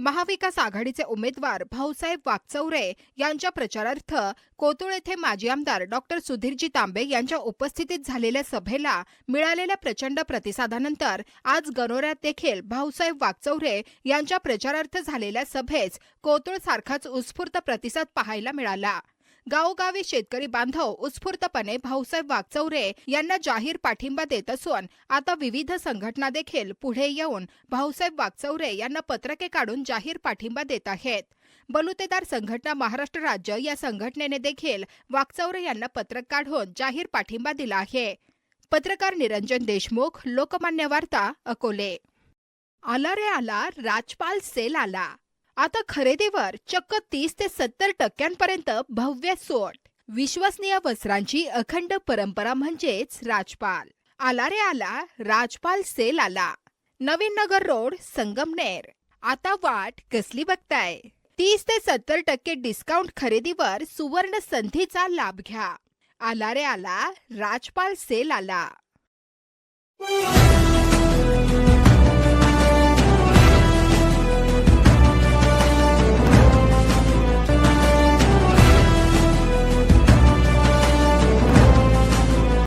महाविकास आघाडीचे उमेदवार भाऊसाहेब वागचौरे यांच्या प्रचारार्थ कोतुळ येथे माजी आमदार डॉक्टर सुधीरजी तांबे यांच्या उपस्थितीत झालेल्या सभेला मिळालेल्या प्रचंड प्रतिसादानंतर आज गणोऱ्यात देखील भाऊसाहेब वागचौरे यांच्या प्रचारार्थ झालेल्या सभेस कोतुळ सारखाच उत्स्फूर्त प्रतिसाद पाहायला मिळाला. गावोगावी शेतकरी बांधव उत्स्फूर्तपणे भाऊसाहेब वागचौरे यांना जाहीर पाठिंबा देत असून आता विविध संघटना देखील पुढे येऊन भाऊसाहेब वागचौरे यांना पत्रके काढून जाहीर पाठिंबा देत आहेत. बलुतेदार संघटना महाराष्ट्र राज्य या संघटनेने देखील वागचौरे यांना पत्रक काढून जाहीर पाठिंबा दिला आहे. पत्रकार निरंजन देशमुख लोकमान्य वार्ता अकोले. आला रे आला राजपाल सेल आला. आता खरेदीवर चक्क तीस ते सत्तर टक्क्यांपर्यंत भव्य सोट विश्वसनीय वस्त्रांची अखंड परंपरा म्हणजेच राजपाल. आला रे आला राजपाल सेल आला. नवीन नगर रोड संगमनेर आता वाट कसली बघताय? तीस ते सत्तर टक्के डिस्काउंट खरेदीवर सुवर्ण संधीचा लाभ घ्या. आला रे आला राजपाल सेल आला.